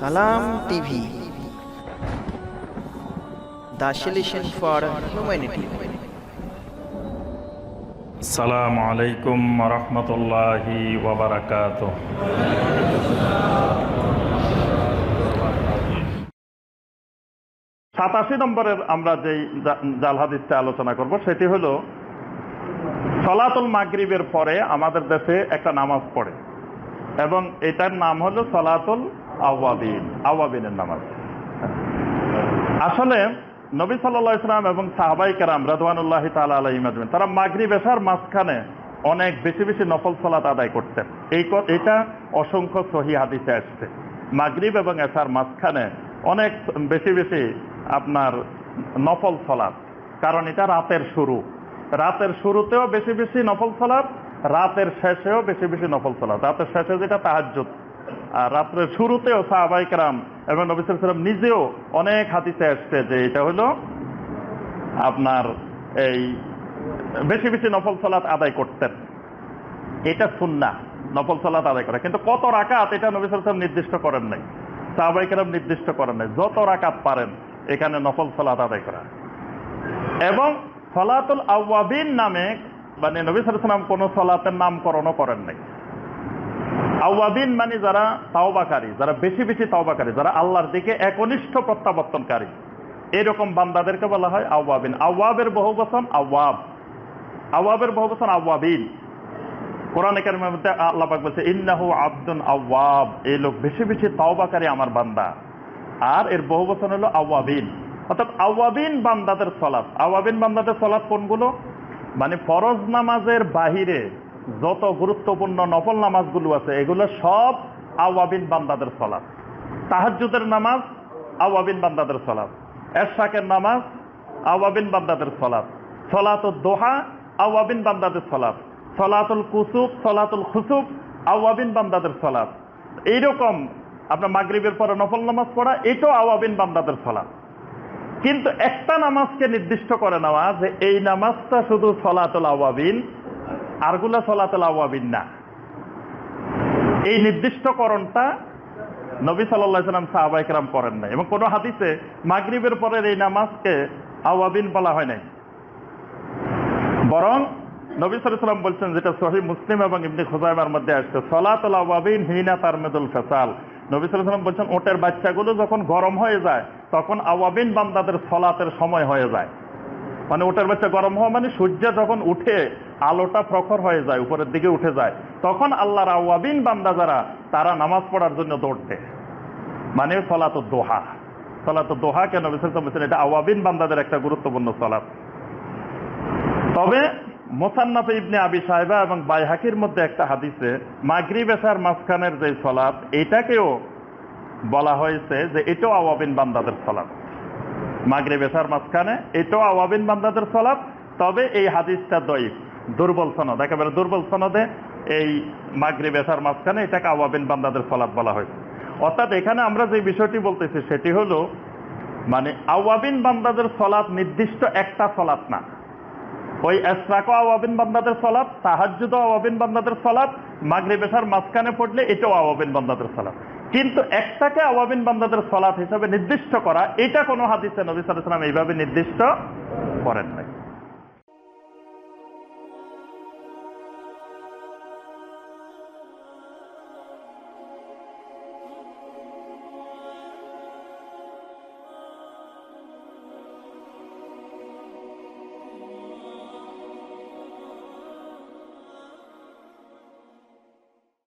সালাম TV. For humanity. সালাম আলাইকুম রহমতুল্লাহি ওবরাকাত সাতাশি নম্বরের আমরা যেই জাল হাদিসটা আলোচনা করব, সেটি হলো, সলাতুল মাগরিবের পরে আমাদের দেশে একটা নামাজ পড়ে। এবং এটার নাম হলো সলাতুল আওয়াবিন আওয়াবিনের নামাজ। আসলে নবী সাল্লাহ ইসলাম এবং সাহাবাই কেরাম রাদওয়ানুল্লাহ তালা আলহিম আজমিন তারা মাগরি বেশার মাঝখানে অনেক বেশি বেশি নফল সলাত আদায় করতেন। এই এটা অসংখ্য সহি হাদিসে আসছে। মাগরিব এবং এশার মাঝখানে অনেক বেশি বেশি আপনার নফল সলাত, কারণ এটা রাতের শুরু। রাতের শুরুতেও বেশি বেশি নফল সলাত, রাতের শেষেও বেশি বেশি নফল সলাত। রাতের শেষে যেটা তাহাজ্জুদ আর রাত্রের শুরুতেও সাহাবাইকরাম এবং নবী সাল্লাম নিজেও অনেক হাতিতে আসছে যে এটা হলো আপনার এই বেশি বেশি নফল সালাত আদায় করতেন। এটা সুন্না নফল সালাত আদায় করা। কিন্তু কত রাকাত এটা নবী সাল্লাম নির্দিষ্ট করেন নাই। সাহাবাইকরাম নির্দিষ্ট করেন নাই। যত রাকাত পারেন, এখানে নফল সালাত আদায় করা। এবং সলাতুল আওয়াবিন নামে মানে নবী সাল্লাম কোনো সলাতের নামকরণও করেন নাই। আওয়াবিন মানে যারা তাওবাকারী, যারা বেশি বেশি তাওবাকারী, যারা আল্লাহর দিকে একনিষ্ঠ প্রত্যাবর্তনকারী। এরকম বান্দাদেরকে বলা হয় আওয়াবিন। আওয়াবের বহু বচন আওয়াব। আওয়াবের বহু বচন আওয়াবিন। কোরআন একাডেমির মধ্যে আল্লাহ পাক বলছে, ইন্নাহু আব্দুন আওয়াব। এই লোক বেশি বেশি তাওবাকারী আমার বান্দা। আর এর বহু বচন হলো আওয়াবিন। অর্থাৎ আওয়াবিন বান্দাদের সলাৎ আওয়াবিন বান্দাদের সলাৎ কোনগুলো? মানে ফরজ নামাজের বাহিরে যত গুরুত্বপূর্ণ নফল নামাজগুলো আছে, এগুলো সব আওয়াবিন বান্দাদের সলাৎ তাহাজ্জুদের নামাজ আওয়াবিন বান্দাদের সলাৎ এরশাকের নামাজ আওয়াবিন বান্দাদের সলাৎ সলাতুল দোহা আওয়াবিন বান্দাদের সলাৎ সলাতুল কুসুফ, সলাতুল খুসুব আওয়াবিন বান্দাদের সলাৎ এইরকম আপনার মাগরিবের পরে নফল নামাজ পড়া, এটাও আওয়াবিন বান্দাদের সলাপ কিন্তু একটা নামাজকে নির্দিষ্ট করে নেওয়া যে এই নামাজটা শুধু সলাতুল আওয়াবিন আরগুলা সলাতুল আওয়াবিন না। এই নির্দিষ্টকরণটা নবী সাল্লাহ সাল্লাম সাহাবাইকরাম করেন নাই এবং কোনো হাদিসে মাগরিবের পরের এই নামাজকে আওয়াবিন বলা হয় নাই। বরং নবী সাল্লাম বলছেন যেটা সহি মুসলিম এবং ইবনি খুজাইমার মধ্যে আসছে, সলাতুল আওয়াবিন হিনা তারমেদুল ফেসাল। নবী সাল্লাম বলছেন, ওটের বাচ্চাগুলো যখন গরম হয়ে যায়, তখন আওয়াবিন বান্দাদের সলাতের সময় হয়ে যায়। মানে ওটার বাচ্চা গরম হওয়া মানে সূর্য যখন উঠে, আলোটা প্রখর হয়ে যায়, উপরের দিকে উঠে যায়, তখন আল্লাহর আওয়াবিন বান্দা যারা, তারা নামাজ পড়ার জন্য দৌড় দেয়। মানে সলাত দোহা সলাত দোহা কেন বলছেন, এটা আওয়াবিন বান্দাদের একটা গুরুত্বপূর্ণ সলাত। তবে মোসান্নাফে ইবনে আবি সাহেবা এবং বাইহাকির মধ্যে একটা হাদিসে মাগরি বেসার মাঝখানের যে সলাপ এটাকেও বলা হয়েছে যে এটাও আওয়াবিন বান্দাদের সলাপ মাগরে বেসার মাঝখানে, এটাও আওয়াবিন বান্দাদের সলাপ তবে এই হাদিসটা দইফ দুর্বল সনদ, একেবারে দুর্বল সনদে এই মাগরে বেসার মাঝখানে এটাকে আওয়াবিন বান্দাদের সলাপ বলা হয়েছে। অর্থাৎ এখানে আমরা যে বিষয়টি বলতেছি, সেটি হলো মানে আওয়াবিন বান্দাদের সলাপ নির্দিষ্ট একটা সলাপ না। ওই এসরাকো আওয়াবিন বান্দাদের সলাপ তাহাজ্জুদ আওয়াবিন বান্দাদের সলাপ মাগরে বেসার মাঝখানে পড়লে এটাও আওয়াবিন বান্দাদের সলাপ কিন্তু একটাকে আওয়াবিন বান্দাদের সলাপ হিসাবে নির্দিষ্ট করা, এটা কোনো হাদিসে নবী সালাম এইভাবে নির্দিষ্ট করেন নাই।